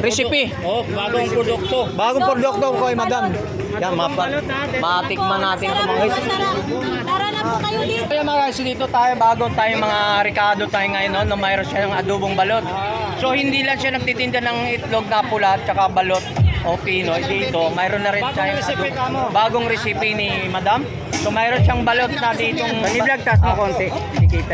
Recipe. Oh, bagong produkto. Bagong produkto ko kay madam. Yan, mapa, matikman natin ito mga guys. Tara na po kayo dito. Kaya mga guys, dito tayo, bago tayo mga Ricardo tayo ngayon, no, na mayroon siyang adobong balot. So hindi lang siya nagtitinda ng itlog na pula at saka balot o Pinoy dito. Mayroon na rin mo. bagong recipe ni madam. So mayroon siyang balot na ditong Paniblog, tas mo konti.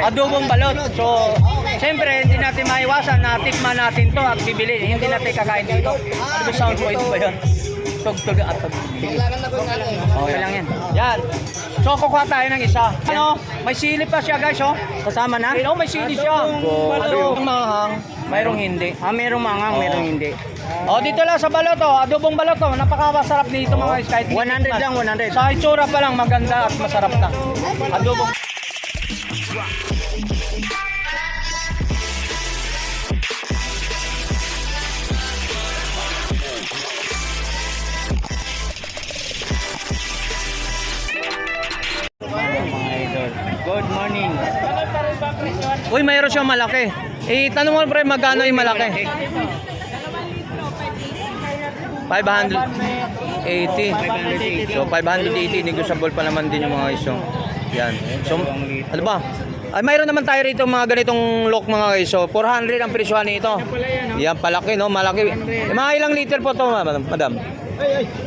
Adobong balot. So, siyempre, hindi natin maiwasan na tikman natin to at bibili. Hindi natin kakain dito. Ano ba sound ito ba yun? Tugtog at tug. Sige. Okay lang yan. Yan. So, kukuha tayo ng isa. Ano? May sili pa siya guys, oh. Kasama na? Ano, may sili siya. Adobong mahang. Mayroong hindi. Ah, merong mangang, merong hindi. Oh, dito lang sa balot, oh. Adobong balot, oh. Napakasarap dito mga guys. Kahit 100 lang, 100. Sa itsura pa lang, maganda at masarap na. Adobong morning. Uy, mayroon siyang malaki. Eh, tanong mo pre, magkano yung malaki? 580. So, 580. Negotiable pa naman din yung mga iso. Yan. So, ano ba? Ay, mayroon naman tayo rito mga ganitong lock mga guys. So, 400 ang presyohan nito. Yan, palaki, no? Malaki. Eh, mga ilang liter po to, madam? madam?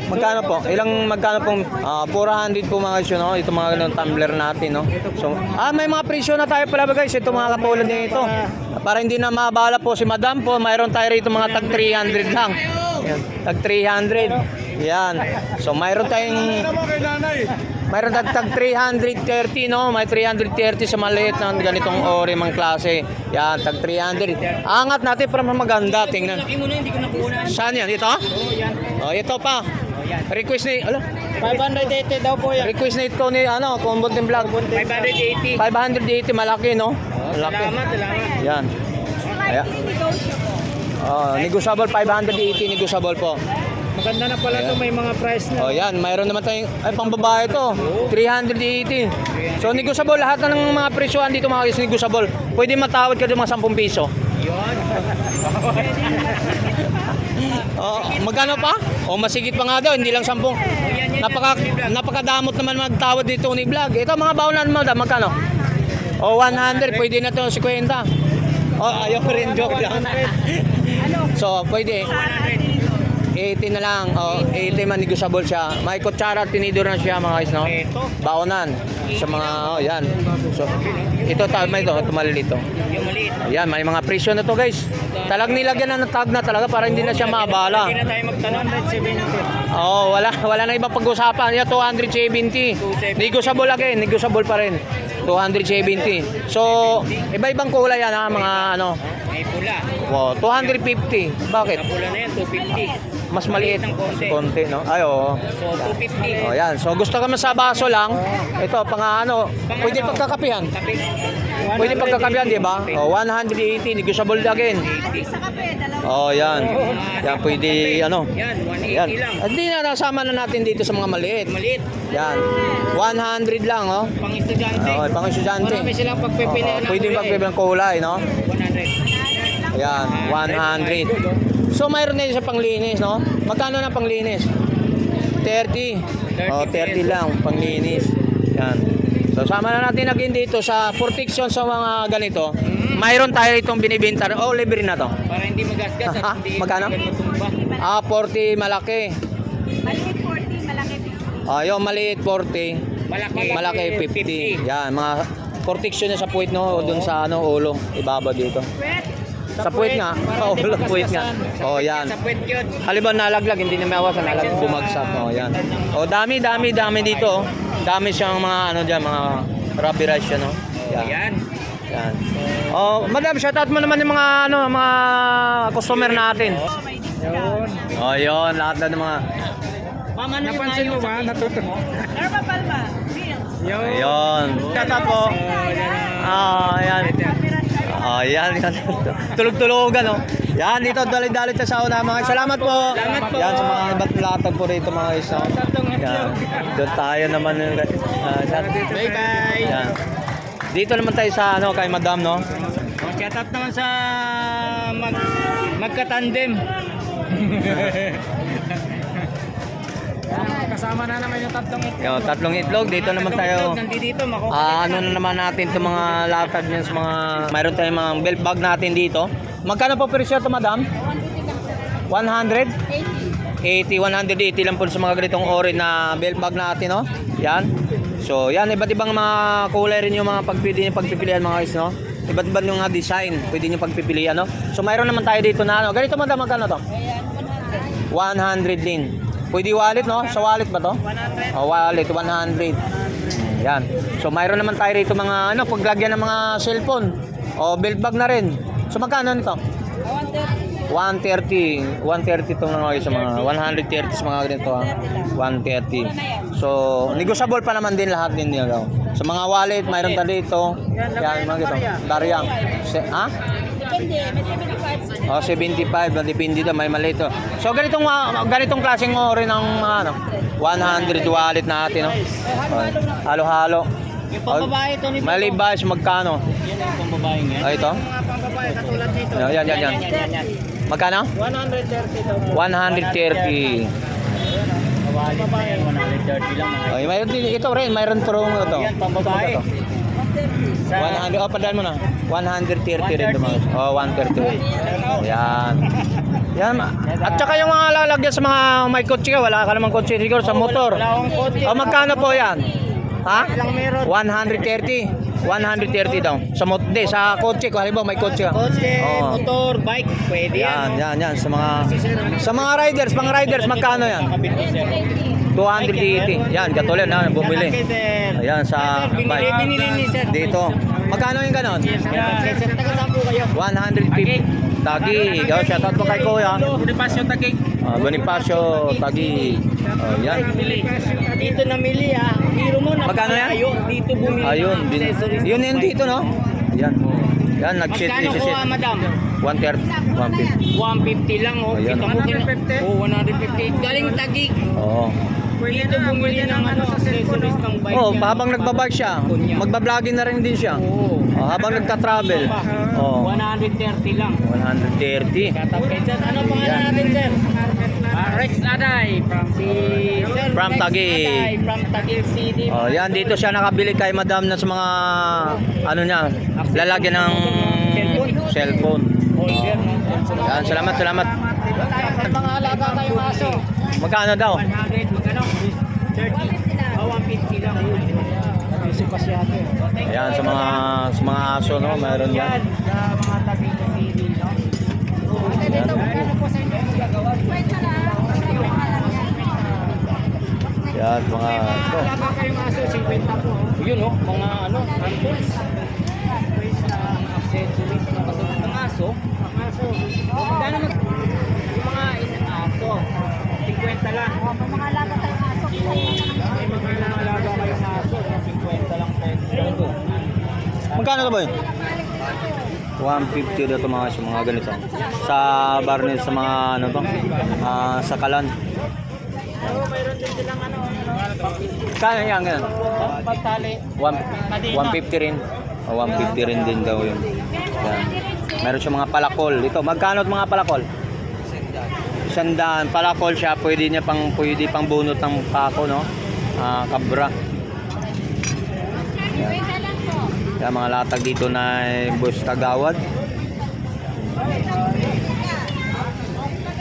Magkano po? Ilang magkano pong ah, 400 po mga guys, no? Ito mga ganun tumbler natin, no? So, ah, may mga presyo na tayo pala guys. Ito mga katulad nito. Para hindi na mabala po si madam po, mayroon tayo rito mga tag 300 lang. Yan, tag 300. Yan. So, mayroon tayong mayroon tag 330 no, may 330 sa maliit na ganitong ori mang klase. Yan, tag 300. Angat natin para maganda tingnan. Saan yan? Ito? Oh, yan. Oh, ito pa. Oh, yan. Request ni, ala, 580 daw po yan. request ni ito ni, ano, Kumbon Team Vlog. 580. 580, malaki, no? Oh, Malaki. salamat, salamat. Yan. Ayan. Oh, negotiable 580, negotiable po. Maganda na pala to, may mga price na. Oh, yan, mayroon naman tayong, ay, pang babae to. 380. So, negotiable lahat na ng mga presyohan dito mga guys, negotiable. Pwede matawad ka ng mga 10 piso. Yun. Oh, magkano pa? O masigit pa nga daw, hindi lang 10. Napaka napakadamot naman magtawad dito ni Vlog. Ito mga baunan mo, magkano? O 100, pwede na to 50. Oh, ayaw rin joke lang. so, pwede. 80 na lang. Oh, 80 man negotiable siya. May kutsara at tinidor na siya mga guys, no? Ito. Baonan sa mga oh, yan. So, ito tama ito, ito malilito. Yung maliit. Ayan, may mga presyo na to guys. Talag nilagyan na ng tag na talaga para hindi na siya maabala. Hindi na tayo magtanong. 170. Oh, wala wala na ibang pag-usapan. Yan 270. Negotiable again, negotiable pa rin. 270. So, iba-ibang kulay yan ha, mga ano. May pula. Wow, 250. Bakit? Ang pula na yan, 250. Mas maliit ng konti. konti, no? Ay, oo. So, 250. Oh, yan. So, gusto ka man sa baso lang. Ito, pang ano, pwede pagkakapihan. Kape. Pwede pagkakapihan, di ba? Oh, 180, negotiable again. Sa kape, dalawa. Oh, yan. Yan, pwede, ano. Yan, 180 Yan. lang. At di na nasama na natin dito sa mga maliit. Maliit. Yan. 100 lang, oh. Pang estudyante. Oh, pang estudyante. Marami silang pagpipilian Oo, pwede kulay. pagpipilian ng kulay, no? 100. Yan, 100. So, mayroon din sa panglinis, no? Magkano na panglinis? 30. Oh, 30 lang, panglinis. Yan. So, sama na natin again dito sa protection sa mga ganito. Mayroon tayo itong binibenta. Oh, libre na to. Para hindi magasgas Ha? at hindi Magkano? matumba. Ah, 40 malaki. Maliit 40, malaki 50. Ah, yung maliit 40. Malaki. Malaki 50. Yan, mga protection niya sa puwit no, o dun sa ano ulo, ibaba dito. Pwede. Sa puwit nga. Para Oh, puwit nga. Oh, yan. Sa puwet yun. Halimbawa nalaglag, hindi na may awasan, nalaglag, bumagsak. Oh, yan. Oh, dami, dami, dami dito. oh. Dami siyang mga ano diyan, mga rubber rice yan, no. Yan. Yan. Yan. Oh, madam, shout out mo naman yung mga ano, mga customer natin. Oh, discount. Oh, yun, lahat na ng mga Mama, napansin mo ba? Natuto mo? Norma Palma, Reels. Ayun. Shout out po. Ah, yan. Ah, yan, yan. Tulog-tulogan, no? Yan, dito, dalit-dalit sa sauna, mga. Salamat po. Salamat po. Yan, sa mga iba't latag po rito, mga isa. Yan. Doon tayo naman. Uh, Bye-bye. yan. Dito naman tayo sa, ano, kay madam, no? Oh, shout out naman sa mag magkatandem. Kasama na naman yung tatlong ito. Yung tatlong itlog, dito naman tayo. Nandito, mako. Ah, ano na naman natin itong mga latag niyan sa mga... Mayroon tayong mga belt bag natin dito. Magkano po presyo ito, madam? 100? 80, 180 lang po sa mga ganitong ori na belt bag natin, no? Yan. So, yan, iba't ibang mga kulay rin yung mga pagpili yung pagpipilian mga guys, no? Iba't ibang yung mga design, pwede nyo pagpipilian, no? So, mayroon naman tayo dito na ano. Ganito, madam, magkano to? 100 din. Pwede wallet, no? Sa wallet ba to? 100. Oh, wallet, 100. Yan. So, mayroon naman tayo rito mga, ano, paglagyan ng mga cellphone. O, belt bag na rin. So, magkano nito? 130. 130 itong mga sa mga 130 sa mga ganito ha. 130. So, negotiable pa naman din lahat din nila. Sa mga wallet, mayroon tayo dito. Yan, mga ganito. Daryang. Se, ha? Depende, may 75. Oh, 75 na depende daw may mali ito. So ganitong mga- ganitong klaseng ori ng mga ano, 100 wallet natin, no. Oh, halo-halo. Yung pambabae ito nito. Malibas magkano? Yan yung pambabae nga. Oh, ito. Mga pambabae katulad nito. Yan, yan, yan, yan. yan, yan. Magkano? 130 daw. 130. Pambabae yan, 130 lang. mga Oh, mayroon din ito rin, mayroon pro ito. Yan, pambabae. Ito. Sa 100, oh, padaan mo na. 130 rin mga. Oh, 130. Yan. Yan. At saka yung mga lalagyan sa mga may kotse ka, wala ka namang kotse siguro sa motor. Wala akong kotse. O magkano po yan? Ha? Ilang meron? 130. 130 daw. Sa mot di, sa kotse ko halimbawa may kotse ka. Kotse, Oo. motor, bike, pwede Yan, yan. yan, yan sa mga sa mga riders, mga riders magkano yan? Nakabit ko, sir. 280. Yan, katulad na bumili. Ayan sa binili, bike. binili ni sir. Dito. Magkano yung ganon? Sir. Sir, taga saan po kayo? 150. Tagi. Oh, shout out po kay Kuya. Bonifacio Tagig. Ah, Bonifacio, Tagi. Oh, yan. Dito namili ah. Biro mo na Magkano yan? Ayun, dito bumili. Ayun, ng bin, accessories yun yun dito, no? Yan. Yan, nag-sit, Magkano kuha, madam? 130, 150. 150 lang oh. Ayan, Kita oh. mo kin- Oh, 150. Galing Tagig. Oo. Dito bumili ng ano, accessories ng bike. Oh, yan. habang nagbabike siya, magbablogin na rin din siya. Oo. Oh, habang nagka-travel. Oh, 130 lang. 130. Katapit sir. Ano pangalan natin sir? Ah, Rex Aday from si From Taguig. From Taguig City. Oh, yan dito siya nakabili kay Madam na sa mga ano niya, lalagyan ng cellphone. Holder no? Yan, salamat, salamat. Mga alaga kayong aso. Magkano daw? 100, magkano? 30. Oh, 150 lang. Busy pa siya ate. Ayan, sa mga sa mga aso, no, mayroon yan. Yan, sa mga Taguig City, no? Yan. Ano po sa inyo gagawa? Yan, mga Mga ito. alaga kayong aso, 50 po. Yun oh, mga ano, handles. Toys na accessories na kasunod ng aso. Ang aso. Magkano mag... Yung mga inang aso. 50 lang. Mga alaga tayong aso. May mga alaga kayong aso. 50 lang peso. Magkano to boy? 150 daw to mga sa mga ganito. Sa Barnes sa mga ano to? Ah, sa Kalan. Oo, mayroon din silang ano, Kaya yan ganun. pagtali. One- 150 rin. O, 150 rin din daw yun. Yan. Meron siya mga palakol. Ito, magkano mga palakol? Sandaan. Palakol siya. Pwede niya pang, pwede pang bunot ng pako, no? Ah, kabra. Yan. Yan, mga latag dito na bus tagawad.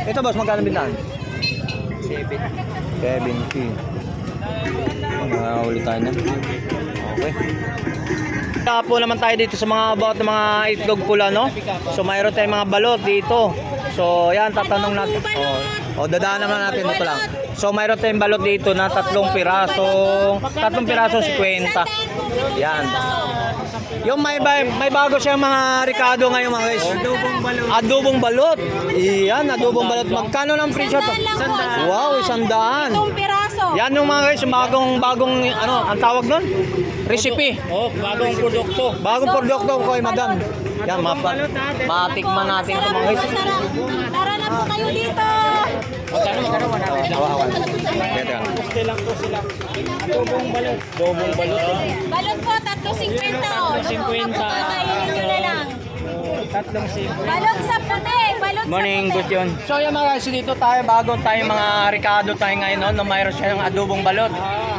Ito boss, magkano bintahan? 70. Ah, ulit tayo na. Okay. Tapo naman tayo dito sa mga about ng mga itlog pula, no? So mayroon tayong mga balot dito. So yan, tatanong natin. Oh, oh dadaan naman natin dito lang. So mayroon tayong balot dito na tatlong piraso. Tatlong piraso 50. Yan. Yung may ba- may bago siyang mga Ricardo ngayon mga guys. Adobong balot. Adobong balot. Iyan, adobong balot. Magkano ng presyo to? Wow, isang daan. Itong piraso. Yan yung mga guys, yung bagong bagong ano, ang tawag nun? Recipe. Oh, bagong produkto. Bagong produkto ko kay madam. Yan, mapa, matikman natin ito mga guys. Tara, na po kayo dito. Magkano, magkano, 100 lang. Hawakan. Kaya Gusto lang po sila. Adobong balot. Adobong balot. Balot po, tatlo 50. oh. 50. Kakainin nyo na lang. Tatlong simple. Balot sa puti, Morning, Boss John. So yung mga guys, dito tayo bago tayo mga Ricardo tayo ngayon no, no mayroon siya ng adobong balot.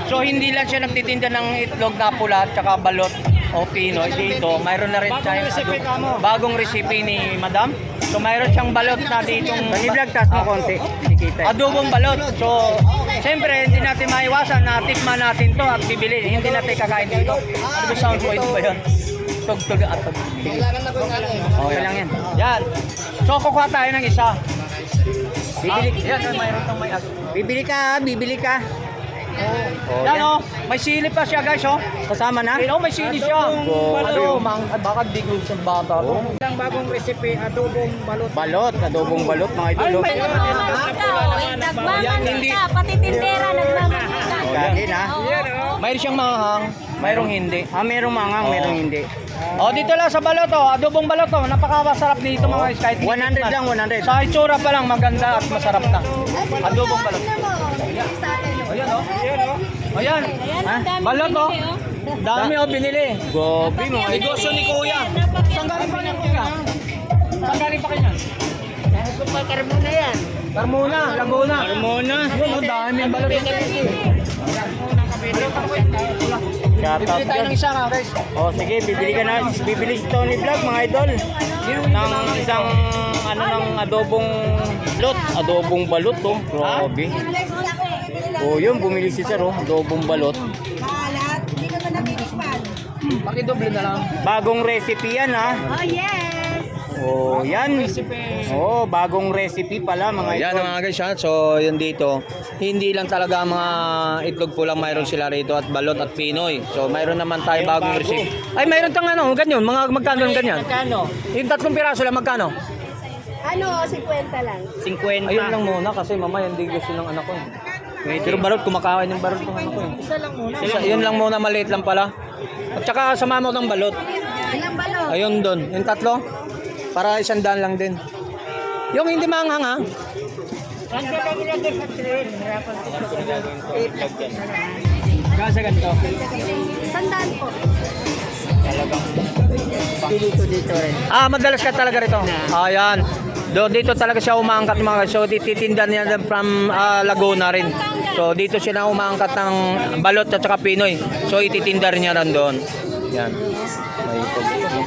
So hindi lang siya nagtitinda ng itlog na pula at saka balot o Pinoy dito. Mayroon na rin siya ka mo. bagong recipe ni Madam. So mayroon siyang balot na ditong Pag-vlog taas mo konti. Kikita. adobong balot. So siyempre hindi natin maiwasan na tikman natin to at bibili. Hindi natin kakain dito. Ano ba sound point ba yun? Tugtog at tugtog. Okay lang yan. Yan. So kukuha tayo ng isa. Bibili, Ah, yan, mayroon tong may aso. bibili ka, bibili ka. Oh, Yan oh, may silip pa siya guys oh. Kasama na? Ayun, oh, may silip siya. Ano, mang, ay, baka digul sa bata to. Ang bagong recipe, adobong balot. Balot, adobong balot mga idol. oh. Nagmamantika, oh. Nagmamantika, pati tindera nagmamantika. Gagi na. Oo. Mayroon siyang manghang, mayroong hindi. Ah, merong mangang, merong hindi. Oh, dito lang sa balot oh, adobong balot oh. Napakasarap dito mga guys. Kahit 100 lang, 100. Sa itsura pa lang maganda at masarap na. Adobong balot. Ayan oh. Ayan oh. Ayan. Ayan, Ha? ang dami Balot oh. binili, oh. Dami oh binili. Gobi idol. Negosyo ni Kuya. Saan galing pa niyan Kuya? Saan galing pa kanya? Carmona yan. Carmona, Laguna. Carmona. Yun oh, dami ang balot. Shout out Bibili tayo ng isa nga guys. Oh, sige, bibili ka na. Bibili si Tony Vlog mga idol. Ng isang ano ng adobong lot, adobong balot oh. Grabe. Oh, yun bumili si Sir oh, adobong balot. Maalat, hindi ko na nabinikpan. Pakidoble na lang. Bagong recipe yan ha. Oh, yes. Oh, yan. Oh, bagong recipe pala mga Yan idol. ang mga guys ha. So yun dito, hindi lang talaga mga itlog po lang mayroon sila rito at balot at pinoy. So mayroon naman tayo bagong bago. recipe. Ay mayroon tang ano, ganyan, mga magkano ang ganyan? Magkano? Yung tatlong piraso lang magkano? Ano, 50 lang. 50. Ayun lang muna kasi mamaya hindi gusto ng anak ko. Eh. Pero balot kumakain yung balot ng anak ko. eh. Isa lang muna. Isa, yun lang muna maliit lang pala. At saka sama mo ng balot. Ilang balot? Ayun doon, yung tatlo. Para isang daan lang din. Yung hindi manghang ha. Kasa ganito. Sandaan po. Dito dito rin. Ah, madalas ka talaga rito. Ayan. Do dito talaga siya umaangkat ng mga so tititinda niya from ah, Laguna rin. So dito siya na umaangkat ng balot at saka Pinoy. So ititinda rin niya rin doon. Yan. May